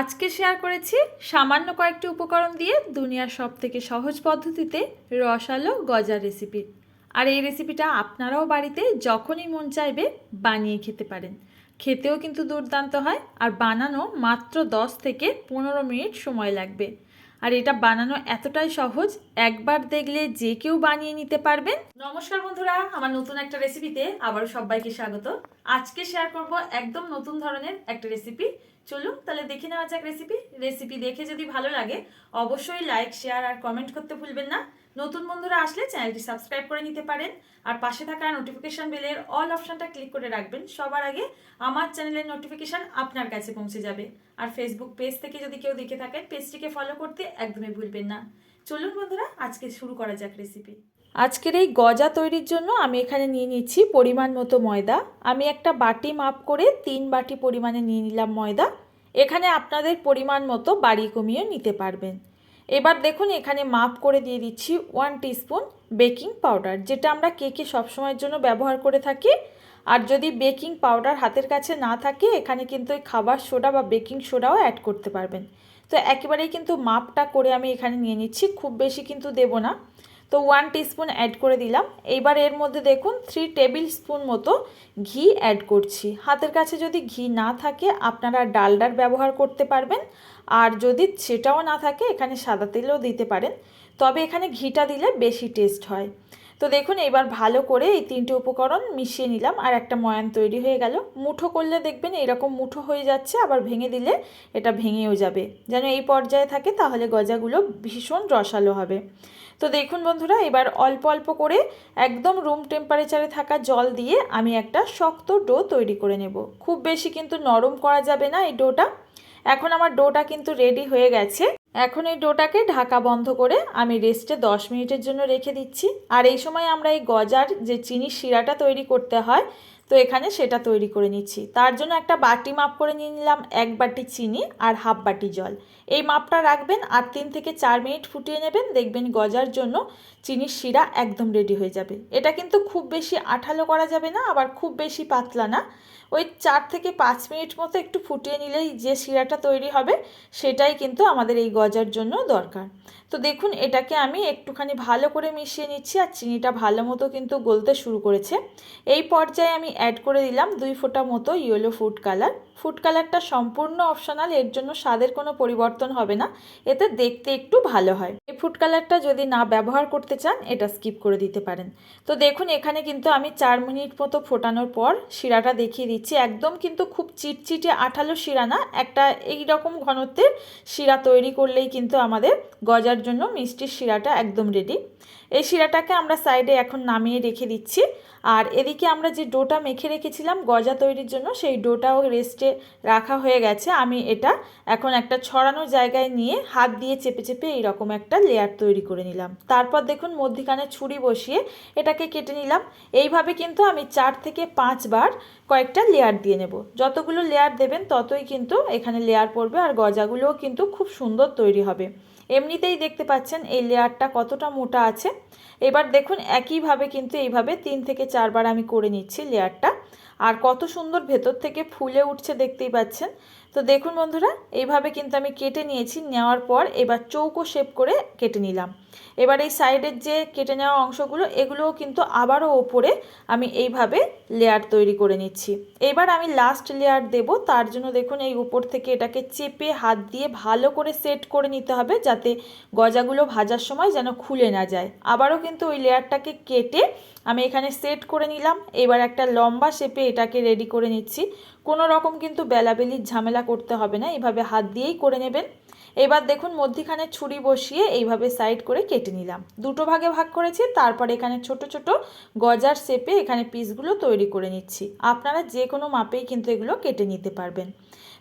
আজকে শেয়ার করেছি সামান্য কয়েকটি উপকরণ দিয়ে দুনিয়ার সব থেকে সহজ পদ্ধতিতে রসালো গজা রেসিপি আর এই রেসিপিটা আপনারাও বাড়িতে যখনই মন চাইবে বানিয়ে খেতে পারেন। খেতেও কিন্তু দুর্দান্ত হয় আর বানানো মাত্র 10 থেকে পনেরো মিনিট সময় লাগবে। আর এটা বানানো এতটাই সহজ, একবার দেখলে যে কেউ বানিয়ে নিতে পারবেন। নমস্কার বন্ধুরা, আমার নতুন একটা রেসিপিতে আবার সবাইকে স্বাগত। আজকে শেয়ার করব একদম নতুন ধরনের একটা রেসিপি চলুন তাহলে দেখে নেওয়া যাক রেসিপি রেসিপি দেখে যদি ভালো লাগে, অবশ্যই লাইক শেয়ার আর কমেন্ট করতে ভুলবেন না। নতুন বন্ধুরা আসলে চ্যানেলটি সাবস্ক্রাইব করে নিতে পারেন। আর পাশে থাকা নোটিফিকেশান বেলের অল অপশনটা ক্লিক করে রাখবেন। সবার আগে আমার চ্যানেলের নোটিফিকেশান আপনার কাছে পৌঁছে যাবে। আর ফেসবুক পেজ থেকে যদি কেউ দেখে থাকেন পেজটিকে ফলো করতে একদমই ভুলবেন না। চলুন বন্ধুরা, আজকে শুরু করা যাক রেসিপি আজকের এই গজা তৈরির জন্য আমি এখানে নিয়ে নিচ্ছি পরিমাণ মতো ময়দা। আমি একটা বাটি মাপ করে তিন বাটি পরিমাণে নিয়ে নিলাম ময়দা। এখানে আপনাদের পরিমাণ মতো বাড়ি কমিয়ে নিতে পারবেন। এবার দেখুন, এখানে মাপ করে দিয়ে দিচ্ছি ওয়ান টিস্পুন বেকিং পাউডার যেটা আমরা কেকে সবসময়ের জন্য ব্যবহার করে থাকি। আর যদি বেকিং পাউডার হাতের কাছে না থাকে, এখানে কিন্তু ওই খাবার সোডা বা বেকিং সোডাও অ্যাড করতে পারবেন। তো একেবারেই কিন্তু মাপটা করে আমি এখানে নিয়ে নিচ্ছি, খুব বেশি কিন্তু দেব না। তো ওয়ান টিস্পুন অ্যাড করে দিলাম। এইবার এর মধ্যে দেখুন থ্রি টেবিল স্পুন মতো ঘি অ্যাড করছি। হাতের কাছে যদি ঘি না থাকে, আপনারা ডালডার ব্যবহার করতে পারবেন। আর যদি সেটাও না থাকে, এখানে সাদা তেলও দিতে পারেন। তবে এখানে ঘিটা দিলে বেশি টেস্ট হয়। তো দেখুন, এবার ভালো করে এই তিনটে উপকরণ মিশিয়ে নিলাম আর একটা ময়ান তৈরি হয়ে গেল। মুঠো করলে দেখবেন এরকম মুঠো হয়ে যাচ্ছে, আবার ভেঙে দিলে এটা ভেঙেও যাবে। যেন এই পর্যায়ে থাকে, তাহলে গজাগুলো ভীষণ রসালো হবে। তো দেখুন বন্ধুরা, এবার অল্প অল্প করে একদম রুম টেম্পারেচারে থাকা জল দিয়ে আমি একটা শক্ত ডো তৈরি করে নেব। খুব বেশি কিন্তু নরম করা যাবে না এই ডোটা। এখন আমার ডোটা কিন্তু রেডি হয়ে গেছে। এখন এই ডোটাকে ঢাকা বন্ধ করে আমি রেস্টে 10 মিনিটের জন্য রেখে দিচ্ছি। আর এই সময় আমরা এই গজার যে চিনির শিরাটা তৈরি করতে হয় তো এখানে সেটা তৈরি করে নিচ্ছি। তার জন্য একটা বাটি মাপ করে নিয়ে নিলাম, এক বাটি চিনি আর হাফ বাটি জল। এই মাপটা রাখবেন আর তিন থেকে চার মিনিট ফুটিয়ে নেবেন, দেখবেন গজার জন্য চিনির শিরা একদম রেডি হয়ে যাবে। এটা কিন্তু খুব বেশি আঠালো করা যাবে না, আবার খুব বেশি পাতলা না। ওই চার থেকে পাঁচ মিনিট মতো একটু ফুটিয়ে নিলেই যে শিরাটা তৈরি হবে, সেটাই কিন্তু আমাদের এই গজার জন্য দরকার। তো দেখুন, এটাকে আমি একটুখানি ভালো করে মিশিয়ে নিচ্ছি আর চিনিটা ভালো মতো কিন্তু গলতে শুরু করেছে। এই পর্যায়ে আমি অ্যাড করে দিলাম দুই ফোঁটা মতো ইয়েলো ফুড কালার ফুড কালারটা সম্পূর্ণ অপশনাল এর জন্য স্বাদের কোনো পরিবর্তন হবে না, এতে দেখতে একটু ভালো হয়। এই ফুড কালারটা যদি না ব্যবহার করতে চান, এটা স্কিপ করে দিতে পারেন। তো দেখুন, এখানে কিন্তু আমি চার মিনিট মতো ফোটানোর পর শিরাটা দেখিয়ে দিচ্ছি। একদম কিন্তু খুব চিটচিটে আঠালো শিরা না, একটা এই রকম ঘনত্বের শিরা তৈরি করলেই কিন্তু আমাদের গজার জন্য মিষ্টির শিরাটা একদম রেডি এই শিরাটাকে আমরা সাইডে এখন নামিয়ে রেখে দিচ্ছি। আর এদিকে আমরা যে ডোটা মেখে রেখেছিলাম গজা তৈরির জন্য, সেই ডোটাও রেস্টে রাখা হয়ে গেছে। আমি এটা এখন একটা ছড়ানো জায়গায় নিয়ে হাত দিয়ে চেপে চেপে এইরকম একটা লেয়ার তৈরি করে নিলাম। তারপর দেখুন মধ্যিখানে ছুরি বসিয়ে এটাকে কেটে নিলাম। এইভাবে কিন্তু আমি চার থেকে পাঁচবার কয়েকটা লেয়ার দিয়ে নেব। যতগুলো লেয়ার দেবেন ততই কিন্তু এখানে লেয়ার পড়বে আর গজাগুলোও কিন্তু খুব সুন্দর তৈরি হবে। এমনিতেই দেখতে পাচ্ছেন এই লেয়ারটা কতটা মোটা আছে। এবার দেখুন একইভাবে কিন্তু এইভাবে তিন থেকে চারবার আমি করে নিচ্ছি লেয়ারটা। আর কত সুন্দর ভেতর থেকে ফুলে উঠছে দেখতেই পাচ্ছেন। তো দেখুন বন্ধুরা, এইভাবে কিন্তু আমি কেটে নিয়েছি, নেওয়ার পর এবার চৌকো শেপ করে কেটে নিলাম। এবার এই সাইডের যে কেটে নেওয়া অংশগুলো, এগুলোও কিন্তু আবারও ওপরে আমি এইভাবে লেয়ার তৈরি করে নিচ্ছি। এবার আমি লাস্ট লেয়ার দেব, তার জন্য দেখুন এই উপর থেকে এটাকে চেপে হাত দিয়ে ভালো করে সেট করে নিতে হবে, যাতে গজাগুলো ভাজার সময় যেন খুলে না যায়। আবারও কিন্তু ওই লেয়ারটাকে কেটে আমি এখানে সেট করে নিলাম। এবার একটা লম্বা শেপে এটাকে রেডি করে নিচ্ছি। কোনো রকম কিন্তু বেলাবেলির ঝামেলা করতে হবে না এইভাবে হাত দিয়েই করে নেবেন। এবার দেখুন মধ্যিখানে ছুরি বসিয়ে এইভাবে সাইড করে কেটে নিলাম। দুটো ভাগে ভাগ করেছি, তারপর এখানে ছোট ছোট গজার শেপে এখানে পিসগুলো তৈরি করে নিচ্ছি। আপনারা যে কোনো মাপেই কিন্তু এগুলো কেটে নিতে পারবেন।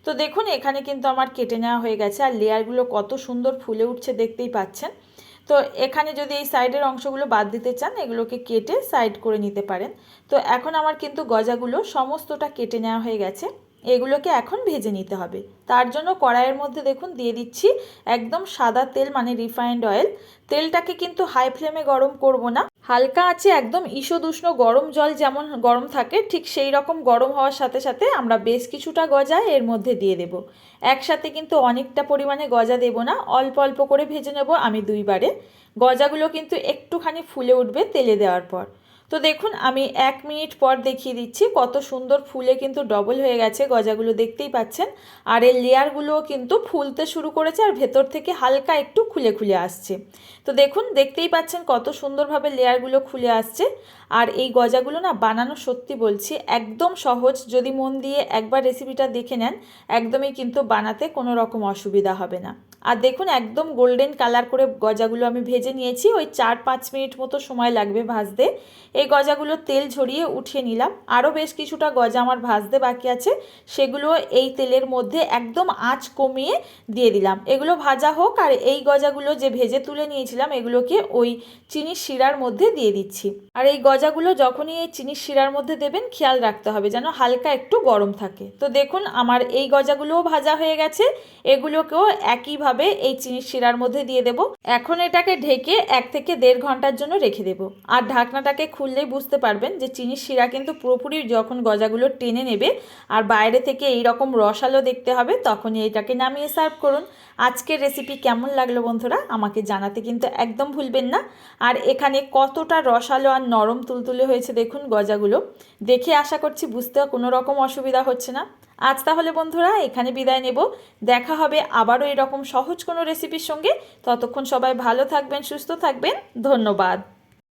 তো দেখুন এখানে কিন্তু আমার কেটে নেওয়া হয়ে গেছে, আর লেয়ারগুলো কত সুন্দর ফুলে উঠছে দেখতেই পাচ্ছেন। তো এখানে যদি এই সাইডের অংশগুলো বাদ দিতে চান, এগুলোকে কেটে সাইড করে নিতে পারেন। তো এখন আমার কিন্তু গজাগুলো সমস্তটা কেটে নেওয়া হয়ে গেছে। এগুলোকে এখন ভেজে নিতে হবে। তার জন্য কড়াইয়ের মধ্যে দেখুন, দিয়ে দিচ্ছি একদম সাদা তেল মানে রিফাইন্ড অয়েল তেলটাকে কিন্তু হাই ফ্লেমে গরম করব না। হালকা আছে, একদম ঈষদুষ্ণ গরম জল যেমন গরম থাকে, ঠিক সেই রকম গরম হওয়ার সাথে সাথে আমরা বেশ কিছুটা গজা এর মধ্যে দিয়ে দেব। একসাথে কিন্তু অনেকটা পরিমাণে গজা দেব না, অল্প অল্প করে ভেজে নেব আমি দুইবারে। গজাগুলো কিন্তু একটুখানি ফুলে উঠবে তেলে দেওয়ার পর। তো দেখুন, আমি এক মিনিট পর দেখিয়ে দিচ্ছি কত সুন্দর ফুলে কিন্তু ডবল হয়ে গেছে গজাগুলো, দেখতেই পাচ্ছেন। আর এর লেয়ারগুলোও কিন্তু ফুলতে শুরু করেছে আর ভেতর থেকে হালকা একটু খুলে খুলে আসছে। তো দেখুন, দেখতেই পাচ্ছেন কত সুন্দরভাবে লেয়ারগুলো খুলে আসছে। আর এই গজাগুলো না বানানো সত্যি বলছি, একদম সহজ। যদি মন দিয়ে একবার রেসিপিটা দেখে নেন, একদমই কিন্তু বানাতে কোনো রকম অসুবিধা হবে না। আর দেখুন, একদম গোল্ডেন কালার করে গজাগুলো আমি ভেজে নিয়েছি, ওই চার পাঁচ মিনিট মতো সময় লাগবে ভাজতে। এই গজাগুলো তেল ঝরিয়ে উঠিয়ে নিলাম। আরও বেশ কিছুটা গজা আমার ভাজতে বাকি আছে, সেগুলো এই তেলের মধ্যে একদম আঁচ কমিয়ে দিয়ে দিলাম। এগুলো ভাজা হোক আর এই গজাগুলো যে ভেজে তুলে নিয়েছিলাম, এগুলোকে ওই চিনির শিরার মধ্যে দিয়ে দিচ্ছি। আর এই গজাগুলো যখনই এই চিনির শিরার মধ্যে দেবেন, খেয়াল রাখতে হবে যেন হালকা একটু গরম থাকে। তো দেখুন, আমার এই গজাগুলোও ভাজা হয়ে গেছে। এগুলোকেও একইভাবে এই চিনির শিরার মধ্যে দিয়ে দেব। এখন এটাকে ঢেকে এক থেকে দেড় ঘণ্টার জন্য রেখে দেব। আর ঢাকনাটাকে খুললেই বুঝতে পারবেন যে চিনির শিরা কিন্তু পুরোপুরি যখন গজাগুলো টেনে নেবে আর বাইরে থেকে এই রকম রসালো দেখতে হবে, তখনই এটাকে নামিয়ে সার্ভ করুন। আজকের রেসিপি কেমন লাগল বন্ধুরা? আমাকে জানাতে কিন্তু একদম ভুলবেন না। আর এখানে কতটা রসালো আর নরম তুলতুলে হয়েছে দেখুন গজাগুলো। দেখে আশা করছি বুঝতে কোনো রকম অসুবিধা হচ্ছে না। আজ তাহলে বন্ধুরা এখানে বিদায় নেব। দেখা হবে আবারও এরকম সহজ কোনো রেসিপির সঙ্গে। ততক্ষণ সবাই ভালো থাকবেন, সুস্থ থাকবেন। ধন্যবাদ।